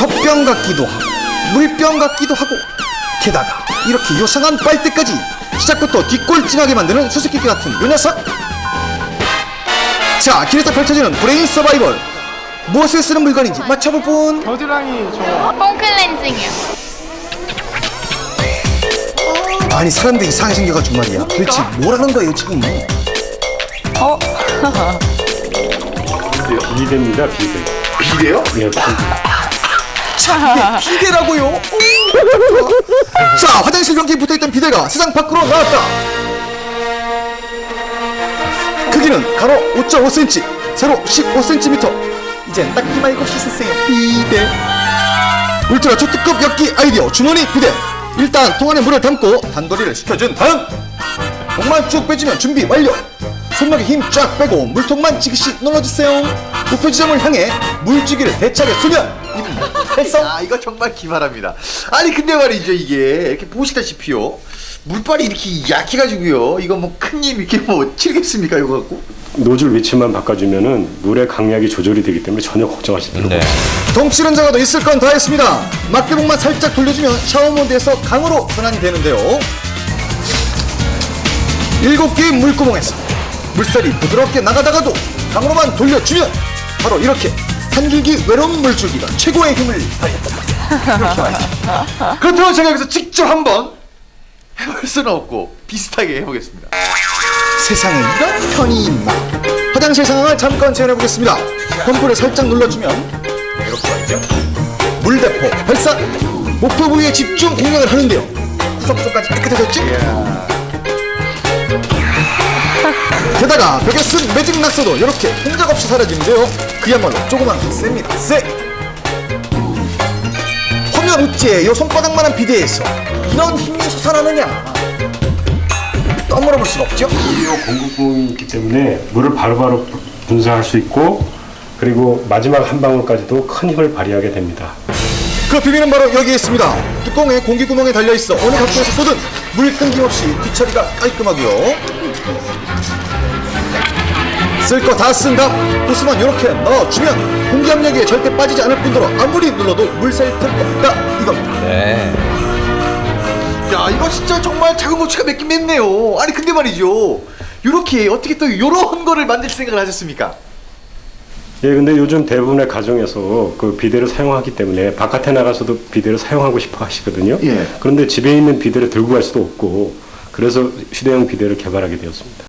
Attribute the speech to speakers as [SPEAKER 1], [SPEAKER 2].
[SPEAKER 1] 젖병 같기도 하고 물병 같기도 하고 게다가 이렇게 요상한 빨대까지 시작부터 뒷골찜하게 만드는 수수께끼 같은 요 녀석 자 길에서 펼쳐지는 브레인 서바이벌 무엇을 쓰는 물건인지 맞춰볼 분
[SPEAKER 2] 겨드랑이 저
[SPEAKER 3] 폼클렌징이요.
[SPEAKER 1] 아니 사람들이 이상하게 생겨가지고 말이야 도대체 뭐라는 거예요 지금
[SPEAKER 4] 비대입니다, 비대.
[SPEAKER 1] 비대요?
[SPEAKER 4] 예, 비대.
[SPEAKER 1] 비대라고요? 자 화장실 변기에 붙어있던 비대가 세상 밖으로 나왔다. 크기는 가로 5.5cm 세로 15cm 이젠 닦기 말고 씻으세요 비대. 울트라 초특급 엽기 아이디어 주머니 비대. 일단 통 안에 물을 담고 단거리를 식혀준 다음. 목만 쭉 빼주면 준비 완료 손목에 힘 쫙 빼고 물통만 지그시 눌러주세요 목표 지점을 향해 물주기를 대차게 쏘면 입은 활성
[SPEAKER 5] 아 이거 정말 기발합니다. 아니 근데 말이죠 이게 이렇게 보시다시피요 물빨이 이렇게 약해가지고요 이거 뭐 큰님 이렇게 뭐 치겠습니까 이거 갖고?
[SPEAKER 4] 노즐 위치만 바꿔주면은 물의 강약이 조절이 되기 때문에 전혀 걱정하실 필요가 없어요.
[SPEAKER 1] 덩치는 작아도 있을 건 다 했습니다. 막대봉만 살짝 돌려주면 샤워 모드에서 강으로 전환이 되는데요. 일곱 개의 물구멍에서 물살이 부드럽게 나가다가도 강으로만 돌려주면 바로 이렇게 한줄기 외로운 물줄기가 최고의 힘을 발휘한다.
[SPEAKER 5] 그렇다면 제가 여기서 직접 한번 해볼 수는 없고 비슷하게 해보겠습니다.
[SPEAKER 1] 세상에 이런 편이 있나? 화장실 상황을 잠깐 재현해보겠습니다. 펌프를 살짝 눌러주면 이렇게 말이죠. 물대포 발사! 목표 부위에 집중 공략을 하는데요. 구석구석까지 깨끗해졌지? 게다가 벽에 쓴 매직 낙서도 이렇게 흔적 없이 사라지는데요. 그야말로 조그만 셉니다. 쎄! 화면 우찌에 요 손바닥만한 비대에서 이런 힘이 솟아나느냐? 떠물어 볼 수가 없죠?
[SPEAKER 4] 이 공급구멍이 있기 때문에 물을 바로바로 분사할 수 있고 그리고 마지막 한 방울까지도 큰 힘을 발휘하게 됩니다.
[SPEAKER 1] 그 비밀은 바로 여기에 있습니다. 뚜껑에 공기 구멍에 달려 있어 어느 각도에서 쏟은 물 끊김없이 뒤처리가 깔끔하고요. 쓸 거 다 쓴다. 호스만 이렇게 넣어주면 공기 압력에 절대 빠지지 않을 뿐더러 아무리 눌러도 물셀틈 없다 이겁니다.
[SPEAKER 5] 야 이거 진짜 정말 작은 고추가 맵긴 맵네요. 아니 근데 말이죠 이렇게 어떻게 또 이런 거를 만들 생각을 하셨습니까?
[SPEAKER 4] 예, 근데 요즘 대부분의 가정에서 그 비데를 사용하기 때문에 바깥에 나가서도 비데를 사용하고 싶어 하시거든요.
[SPEAKER 5] 예.
[SPEAKER 4] 그런데 집에 있는 비데를 들고 갈 수도 없고 그래서 휴대용 비데를 개발하게 되었습니다.